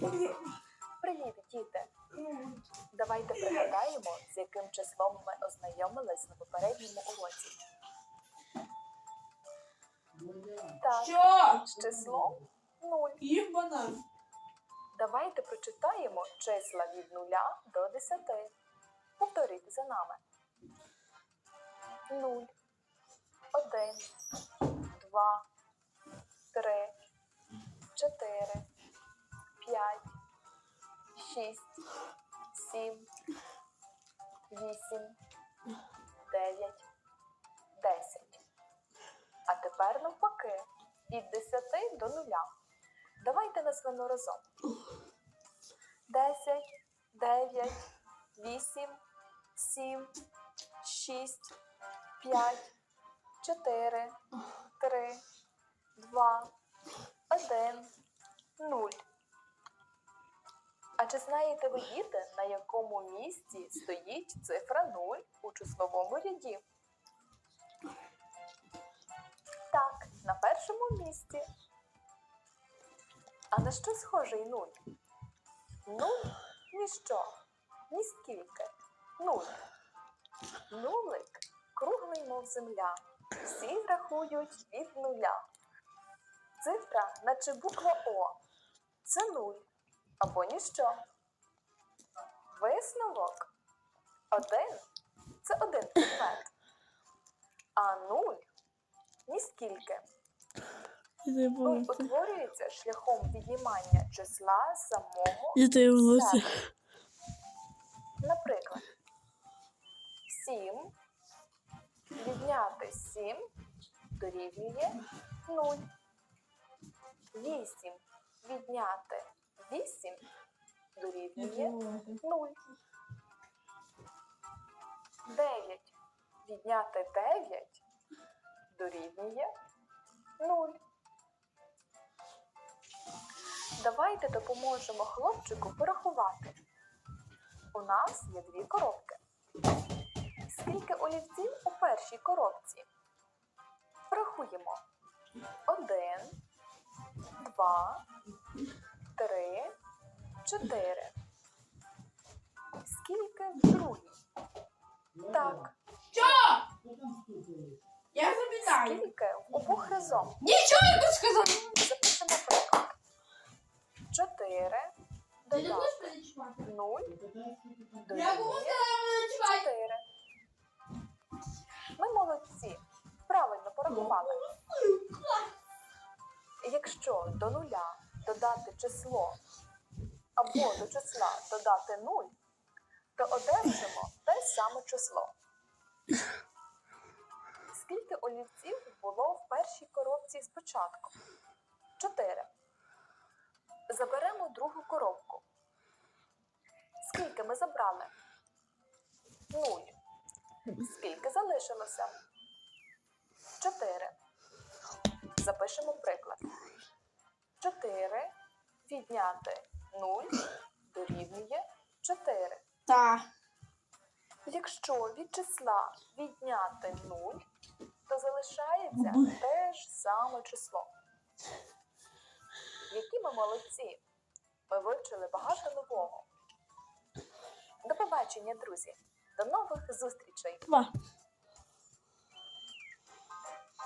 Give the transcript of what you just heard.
Привіт, діти! Давайте пригадаємо, з яким числом ми ознайомились на попередньому уроці. Так, Що? з числом 0. Їм банан. Давайте прочитаємо числа від 0 до 10. Повторіть за нами. 0, 1, 2, 3, 4, 5, 6, 7, 8, 9, 10. А тепер навпаки, від 10 до 0. Давайте назвемо разом. 10, 9, 8, 7, 6, 5, 4, 3, 2, 1, 0. Чи знаєте ви, діти, на якому місці стоїть цифра 0 у числовому ряді? Так, на першому місці. А на що схожий нуль? Нуль ні що, ні скільки. Нуль. Нулик круглий, мов земля. Всі рахують від нуля. Цифра, наче буква О. Це нуль або ніщо. Висновок. Один це один предмет. А нуль ні скільки. Нуль утворюється шляхом віднімання числа самого себе. Наприклад, 7 відняти 7 дорівнює 0. 8 відняти 8 дорівнює 0. 9 відняти 9 дорівнює 0. Давайте допоможемо хлопчику порахувати. У нас є дві коробки. Скільки олівців у першій коробці? Порахуємо. Один, два, три, чотири. Скільки в другій? Так. Що? Я запитаю. Скільки в обох разом? Нічого я не сказав. Запишемо приклад. Чотири нуль чотири. Ми молодці. Правильно порахували. Якщо до нуля додати число або до числа додати нуль, то одержимо те саме число. Скільки олівців було в першій коробці спочатку? Чотири. Заберемо другу коробку. Скільки ми забрали? Нуль. Скільки залишилося? Чотири. Запишемо приклад. Чотири відняти нуль дорівнює чотири. Так. Якщо від числа відняти нуль, то залишається те ж саме число. Які ми молодці! Ми вивчили багато нового. До побачення, друзі! До нових зустрічей!